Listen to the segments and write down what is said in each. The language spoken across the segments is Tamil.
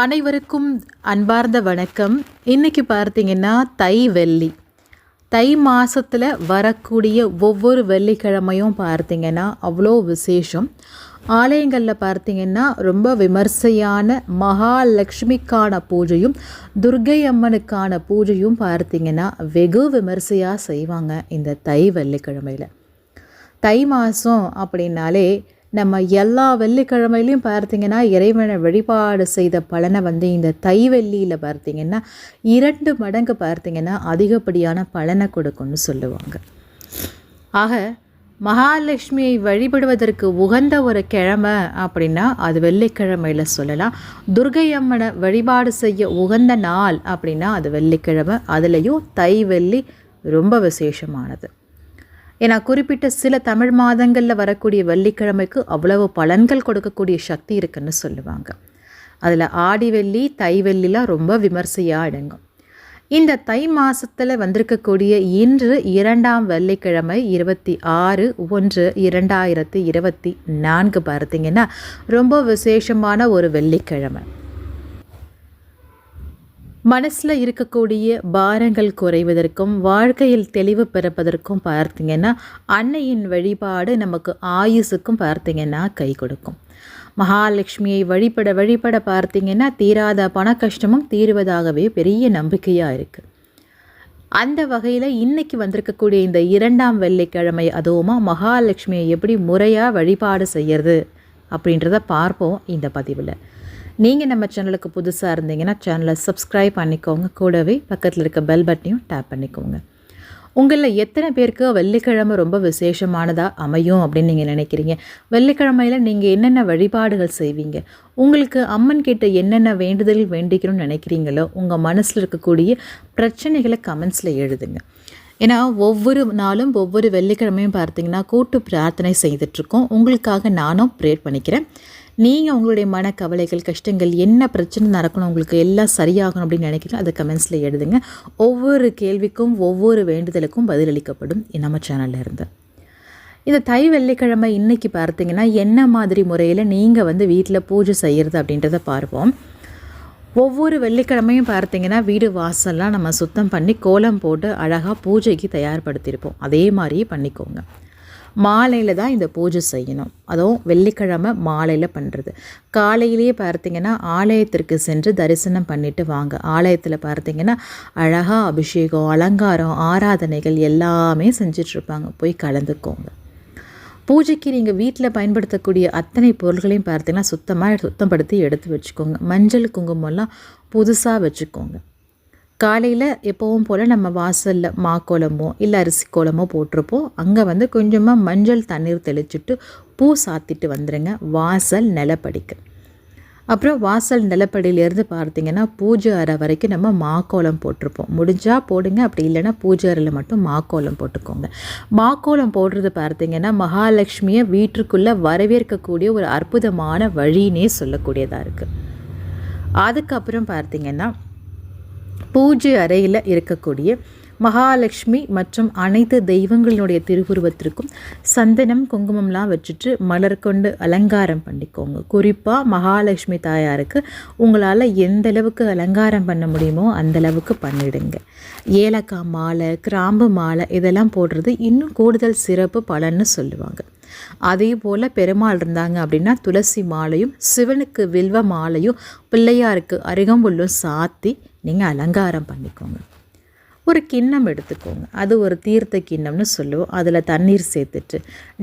அனைவருக்கும் அன்பார்ந்த வணக்கம். இன்றைக்கி பார்த்தீங்கன்னா தை வெள்ளி. தை மாதத்தில் வரக்கூடிய ஒவ்வொரு வெள்ளிக்கிழமையும் பார்த்திங்கன்னா அவ்வளோ விசேஷம். ஆலயங்களில் பார்த்திங்கன்னா ரொம்ப விமர்சையான மகாலட்சுமிக்கான பூஜையும் துர்க்கை அம்மனுக்கான பூஜையும் பார்த்திங்கன்னா வெகு விமர்சையாக செய்வாங்க இந்த தை வெள்ளிக்கிழமையில். தை மாதம் அப்படின்னாலே நம்ம எல்லா வெள்ளிக்கிழமையிலையும் பார்த்தீங்கன்னா இறைவனை வழிபாடு செய்த பலனை வந்து இந்த தை வெள்ளியில் பார்த்தீங்கன்னா இரண்டு மடங்கு பார்த்தீங்கன்னா அதிகப்படியான பலனை கொடுக்கும்னு சொல்லுவாங்க. ஆக மகாலட்சுமியை வழிபடுவதற்கு உகந்த ஒரு கிழமை அப்படின்னா அது வெள்ளிக்கிழமையில் சொல்லலாம். துர்கை அம்மனை வழிபாடு செய்ய உகந்த நாள் அப்படின்னா அது வெள்ளிக்கிழமை. அதுலேயும் தை வெள்ளி ரொம்ப விசேஷமானது. ஏன்னா குறிப்பிட்ட சில தமிழ் மாதங்களில் வரக்கூடிய வெள்ளிக்கிழமைக்கு அவ்வளவு பலன்கள் கொடுக்கக்கூடிய சக்தி இருக்குன்னு சொல்லுவாங்க. அதில் ஆடி வெள்ளி தை வெள்ளிலாம் ரொம்ப விமர்சையாக அடங்கும். இந்த தை மாதத்தில் வந்திருக்கக்கூடிய இன்று இரண்டாம் வெள்ளிக்கிழமை இருபத்தி ஆறு ஒன்று இரண்டாயிரத்தி இருபத்தி நான்கு பார்த்தீங்கன்னா ரொம்ப விசேஷமான ஒரு வெள்ளிக்கிழமை. மனசில் இருக்கக்கூடிய பாரங்கள் குறைவதற்கும் வாழ்க்கையில் தெளிவு பிறப்பதற்கும் பார்த்திங்கன்னா அன்னையின் வழிபாடு நமக்கு ஆயுசுக்கும் பார்த்திங்கன்னா கை கொடுக்கும். மகாலட்சுமியை வழிபட வழிபட பார்த்திங்கன்னா தீராத பண கஷ்டமும் தீருவதாகவே பெரிய நம்பிக்கையாக இருக்குது அந்த வகையில் இன்றைக்கி வந்திருக்கக்கூடிய இந்த இரண்டாம் வெள்ளிக்கிழமை அதுவுமா மகாலட்சுமியை எப்படி முறையாக வழிபாடு செய்யறது அப்படின்றத பார்ப்போம் இந்த பதிவில். நீங்கள் நம்ம சேனலுக்கு புதுசாக இருந்தீங்கன்னா சேனலை சப்ஸ்கிரைப் பண்ணிக்கோங்க. கூடவே பக்கத்தில் இருக்க பெல் பட்டனையும் டேப் பண்ணிக்கோங்க. உங்களில் எத்தனை பேருக்கு வெள்ளிக்கிழமை ரொம்ப விசேஷமானதாக அமையும் அப்படின்னு நீங்கள் நினைக்கிறீங்க? வெள்ளிக்கிழமையில் நீங்கள் என்னென்ன வழிபாடுகள் செய்வீங்க? உங்களுக்கு அம்மன் கிட்ட என்னென்ன வேண்டுதல் வேண்டிக்கணும்னு நினைக்கிறீங்களோ உங்கள் மனசில் இருக்கக்கூடிய பிரச்சனைகளை கமெண்ட்ஸில் எழுதுங்க. ஏன்னா ஒவ்வொரு நாளும் ஒவ்வொரு வெள்ளிக்கிழமையும் பார்த்தீங்கன்னா கூட்டு பிரார்த்தனை செய்துட்ருக்கோம் உங்களுக்காக நானும் ப்ரேட் பண்ணிக்கிறேன். நீங்கள் உங்களுடைய மனக்கவலைகள் கஷ்டங்கள் என்ன பிரச்சனை நடக்கணும் உங்களுக்கு எல்லாம் சரியாகணும் அப்படின்னு நினைக்கிறீங்க அதை கமெண்ட்ஸில் எழுதுங்க. ஒவ்வொரு கேள்விக்கும் ஒவ்வொரு வேண்டுதலுக்கும் பதிலளிக்கப்படும் நம்ம சேனலில் இருந்து. இந்த தை வெள்ளிக்கிழமை இன்றைக்கி பார்த்தீங்கன்னா என்ன மாதிரி முறையில் நீங்கள் வந்து வீட்டில் பூஜை செய்கிறது அப்படின்றத பார்ப்போம். ஒவ்வொரு வெள்ளிக்கிழமையும் பார்த்தீங்கன்னா வீடு வாசல்லாம் நம்ம சுத்தம் பண்ணி கோலம் போட்டு அழகாக பூஜைக்கு தயார்படுத்தியிருப்போம். அதே மாதிரியே பண்ணிக்கோங்க. மாலையில் தான் இந்த பூஜை செய்யணும். அதுவும் வெள்ளிக்கிழமை மாலையில் பண்ணுறது காலையிலேயே பார்த்தீங்கன்னா ஆலயத்திற்கு சென்று தரிசனம் பண்ணிட்டு வாங்க. ஆலயத்தில் பார்த்தீங்கன்னா அழகாக அபிஷேகம் அலங்காரம் ஆராதனைகள் எல்லாமே செஞ்சிட்ருப்பாங்க. போய் கலந்துக்கோங்க. பூஜைக்கு நீங்கள் வீட்டில் பயன்படுத்தக்கூடிய அத்தனை பொருள்களையும் பார்த்தீங்கன்னா சுத்தமாக சுத்தப்படுத்தி எடுத்து வச்சுக்கோங்க. மஞ்சள் குங்குமம்லாம் புதுசாக வச்சுக்கோங்க. காலையில் எப்போவும் போல் நம்ம வாசலில் மாக்கோலமோ இல்லை அரிசி கோலமோ போட்டிருப்போம். அங்கே வந்து கொஞ்சமாக மஞ்சள் தண்ணீர் தெளிச்சுட்டு பூ சாத்திட்டு வந்துடுங்க வாசல் நிலப்படிக்கு. அப்புறம் வாசல் நிலப்படியிலேருந்து பார்த்தீங்கன்னா பூஜை அறை வரைக்கும் நம்ம மாக்கோலம் போட்டிருப்போம். முடிஞ்சால் போடுங்க அப்படி இல்லைன்னா பூஜை அறையில் மட்டும் மாக்கோலம் போட்டுக்கோங்க. மாக்கோலம் போடுறது பார்த்தீங்கன்னா மகாலட்சுமியை வீட்டுக்குள்ளே வரவேற்கக்கூடிய ஒரு அற்புதமான வழினே சொல்லக்கூடியதாக இருக்குது அதுக்கப்புறம் பார்த்தீங்கன்னா பூஜை அறையில் இருக்கக்கூடிய மகாலட்சுமி மற்றும் அனைத்து தெய்வங்களினுடைய திருவுருவத்திற்கும் சந்தனம் குங்குமம்லாம் வச்சுட்டு மலர் கொண்டு அலங்காரம் பண்ணிக்கோங்க. குறிப்பாக மகாலட்சுமி தாயாருக்கு உங்களால் எந்த அளவுக்கு அலங்காரம் பண்ண முடியுமோ அந்த அளவுக்கு பண்ணிடுங்க. ஏலக்காய் மாலை கிராம்பு மாலை இதெல்லாம் போடுறது இன்னும் கூடுதல் சிறப்பு பலன்னு சொல்லுவாங்க. அதே போல் பெருமாள் இருந்தாங்க அப்படின்னா துளசி மாலையும் சிவனுக்கு வில்வ மாலையும் பிள்ளையாருக்கு அருகம்புல்லும் சாத்தி நீங்கள் அலங்காரம் பண்ணிக்கோங்க. ஒரு கிண்ணம் எடுத்துக்கோங்க. அது ஒரு தீர்த்த கிண்ணம்னு சொல்லுவோம். அதில் தண்ணீர் சேர்த்துட்டு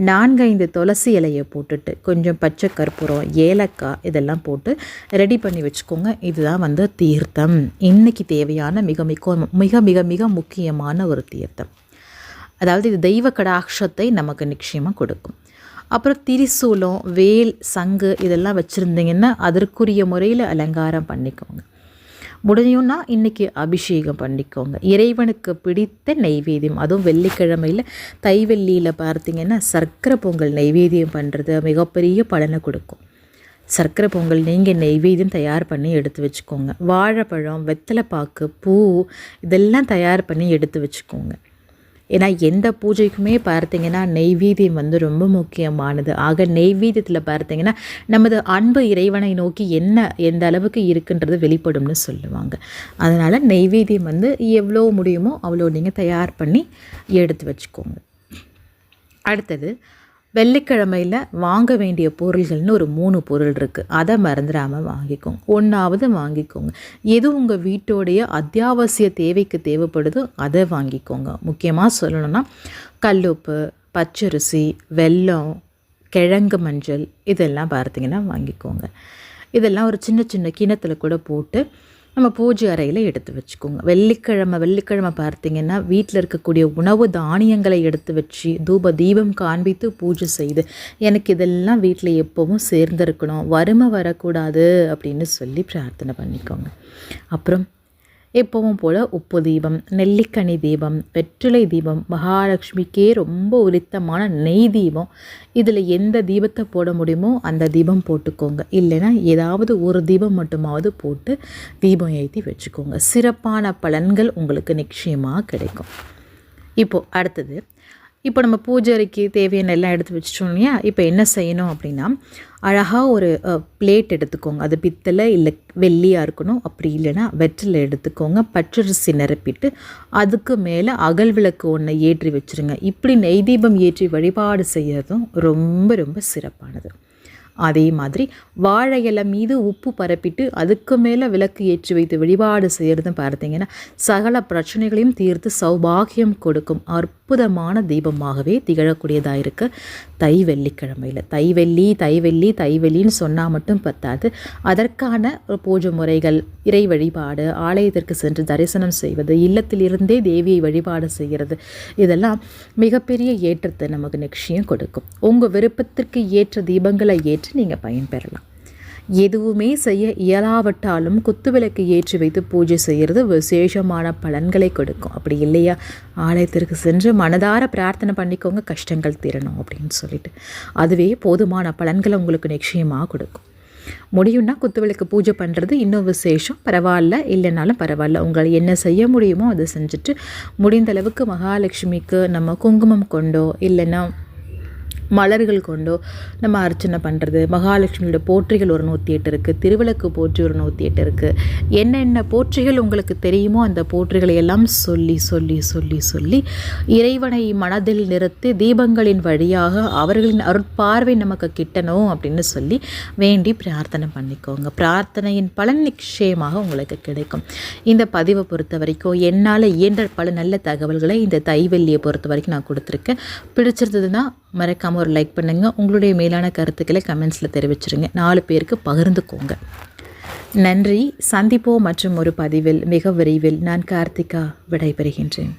நான்கைந்து துளசி இலையை போட்டுட்டு கொஞ்சம் பச்சை கற்பூரம் ஏலக்காய் இதெல்லாம் போட்டு ரெடி பண்ணி வச்சுக்கோங்க. இதுதான் வந்து தீர்த்தம். இன்றைக்கி தேவையான மிக மிக மிக மிக மிக முக்கியமான ஒரு தீர்த்தம். அதாவது இது தெய்வ கடாட்சத்தை நமக்கு நிச்சயமாக கொடுக்கும். அப்புறம் திரிசூலம் வேல் சங்கு இதெல்லாம் வச்சுருந்தீங்கன்னா அதற்குரிய முறையில் அலங்காரம் பண்ணிக்கோங்க. முடியும்னா இன்றைக்கி அபிஷேகம் பண்ணிக்கோங்க. இறைவனுக்கு பிடித்த நெய்வேதியம் அதுவும் வெள்ளிக்கிழமையில் தைவெள்ளியில் பார்த்தீங்கன்னா சர்க்கரை பொங்கல் நெய்வேத்தியம் பண்ணுறது மிகப்பெரிய பலனை கொடுக்கும். சர்க்கரை பொங்கல் நீங்கள் நெய்வேதியம் தயார் பண்ணி எடுத்து வச்சுக்கோங்க. வாழைப்பழம் வெத்தலைப்பாக்கு பூ இதெல்லாம் தயார் பண்ணி எடுத்து வச்சுக்கோங்க. ஏன்னா எந்த பூஜைக்குமே பார்த்தீங்கன்னா நெய்வேதியம் வந்து ரொம்ப முக்கியமானது. ஆக நெய்வேதியத்தில் பார்த்தீங்கன்னா நமது அன்பு இறைவனை நோக்கி என்ன எந்த அளவுக்கு இருக்குன்றது வெளிப்படும்னு சொல்லுவாங்க. அதனால் நெய்வேதியம் வந்து எவ்வளோ முடியுமோ அவ்வளோ நீங்கள் தயார் பண்ணி எடுத்து வச்சுக்கோங்க. அடுத்தது வெள்ளிக்கிழமையில் வாங்க வேண்டிய பொருள்கள்னு ஒரு மூணு பொருள் இருக்குது அதை மறந்துடாமல் வாங்கிக்கோங்க. ஒன்றாவது வாங்கிக்கோங்க. எது உங்கள் வீட்டோடைய அத்தியாவசிய தேவைக்கு தேவைப்படுதோ அதை வாங்கிக்கோங்க. முக்கியமாக சொல்லணும்னா கல்லுப்பு பச்சரிசி வெல்லம் கிழங்கு மஞ்சள் இதெல்லாம் பார்த்திங்கன்னா வாங்கிக்கோங்க. இதெல்லாம் ஒரு சின்ன சின்ன கிணத்துல கூட போட்டு நம்ம பூஜை அறையில் எடுத்து வச்சுக்கோங்க. வெள்ளிக்கிழமை வெள்ளிக்கிழமை பார்த்தீங்கன்னா வீட்டில் இருக்கக்கூடிய உணவு தானியங்களை எடுத்து வச்சு தூப தீபம் காண்பித்து பூஜை செய்து எனக்கு இதெல்லாம் வீட்டில் எப்போவும் சேர்ந்திருக்கணும். வறுமை வரக்கூடாது அப்படின்னு சொல்லி பிரார்த்தனை பண்ணிக்கோங்க. அப்புறம் எப்பவும் போல் உப்பு தீபம் நெல்லிக்கனி தீபம் வெற்றிலை தீபம் மகாலட்சுமிக்கே ரொம்ப உரித்தமான நெய் தீபம். இதில் எந்த தீபத்தை போட முடியுமோ அந்த தீபம் போட்டுக்கோங்க. இல்லைன்னா ஏதாவது ஒரு தீபம் மட்டுமாவது போட்டு தீபம் ஏற்றி வச்சுக்கோங்க. சிறப்பான பலன்கள் உங்களுக்கு நிச்சயமாக கிடைக்கும். இப்போது அடுத்தது இப்போ நம்ம பூஜை அறைக்கு தேவையான எல்லாம் எடுத்து வச்சிட்டோம் இல்லையா? இப்போ என்ன செய்யணும் அப்படின்னா அழகாக ஒரு பிளேட் எடுத்துக்கோங்க. அது பித்தளை இல்லை வெள்ளியாக இருக்கணும். அப்படி இல்லைன்னா வெற்றில எடுத்துக்கோங்க. பச்சரிசி நிரப்பிட்டு அதுக்கு மேலே அகல் விளக்கு ஒன்றை ஏற்றி வச்சுருங்க. இப்படி நெய் தீபம் ஏற்றி வழிபாடு செய்யறதும் ரொம்ப ரொம்ப சிறப்பானது. அதே மாதிரி வாழை இலை மீது உப்பு பரப்பிட்டு அதுக்கு மேலே விளக்கு ஏற்றி வைத்து வழிபாடு செய்கிறது பார்த்தீங்கன்னா சகல பிரச்சனைகளையும் தீர்த்து சௌபாகியம் கொடுக்கும் அற்புதமான தீபமாகவே திகழக்கூடியதாக இருக்குது தை வெள்ளிக்கிழமையில். தை வெள்ளி தை வெள்ளி தை வெள்ளின்னு சொன்னால் மட்டும் பத்தாது. அதற்கான பூஜை முறைகள் இறை வழிபாடு ஆலயத்திற்கு சென்று தரிசனம் செய்வது இல்லத்திலிருந்தே தேவியை வழிபாடு செய்கிறது இதெல்லாம் மிகப்பெரிய ஏற்றத்தை நமக்கு நிச்சயம் கொடுக்கும். உங்கள் விருப்பத்திற்கு ஏற்ற தீபங்களை ஏற்றி பெற்று நீங்கள் பயன்பெறலாம். எதுவுமே செய்ய இயலாவிட்டாலும் குத்துவிளக்கு ஏற்றி வைத்து பூஜை செய்கிறது விசேஷமான பலன்களை கொடுக்கும். அப்படி இல்லையா? ஆலயத்திற்கு சென்று மனதார பிரார்த்தனை பண்ணிக்கோங்க கஷ்டங்கள் தீரணும் அப்படின்னு சொல்லிட்டு. அதுவே போதுமான பலன்களை உங்களுக்கு நிச்சயமாக கொடுக்கும். முடியும்னா குத்துவிளக்கு பூஜை பண்ணுறது இன்னும் விசேஷம். பரவாயில்ல இல்லைனாலும் பரவாயில்ல. உங்களை என்ன செய்ய முடியுமோ அதை செஞ்சுட்டு முடிந்த அளவுக்கு மகாலட்சுமிக்கு நம்ம குங்குமம் கொண்டோ இல்லைன்னா மலர்கள் கொண்டோ நம்ம அர்ச்சனை பண்ணுறது மகாலட்சுமியோட போற்றிகள் ஒரு நூற்றி எட்டு இருக்குது திருவிளக்கு போற்றி ஒரு நூற்றி எட்டு இருக்குது என்னென்ன போற்றிகள் உங்களுக்கு தெரியுமோ அந்த போற்றிகளை எல்லாம் சொல்லி சொல்லி சொல்லி சொல்லி இறைவனை மனதில் நிறுத்தி தீபங்களின் வழியாக அவர்களின் அருட்பார்வை நமக்கு கிட்டணும் அப்படின்னு சொல்லி வேண்டி பிரார்த்தனை பண்ணிக்கோங்க. பிரார்த்தனையின் பலன் நிச்சயமாக உங்களுக்கு கிடைக்கும். இந்த பதிவை பொறுத்த வரைக்கும் என்னால் இயன்ற பல நல்ல தகவல்களை இந்த தைவெல்லியை பொறுத்த வரைக்கும் நான் கொடுத்துருக்கேன். பிடிச்சிருந்ததுன்னா மறக்காமல் ஒரு லைக் பண்ணுங்கள் உங்களுடைய மேலான கருத்துக்களை கமெண்ட்ஸில் தெரிவிச்சிருங்க. நாலு பேருக்கு பகிர்ந்துக்கோங்க. நன்றி. சந்திப்போம் மற்றும் ஒரு பதிவில் மிக விரைவில் நான் கார்த்திகா விடைபெறுகின்றேன்.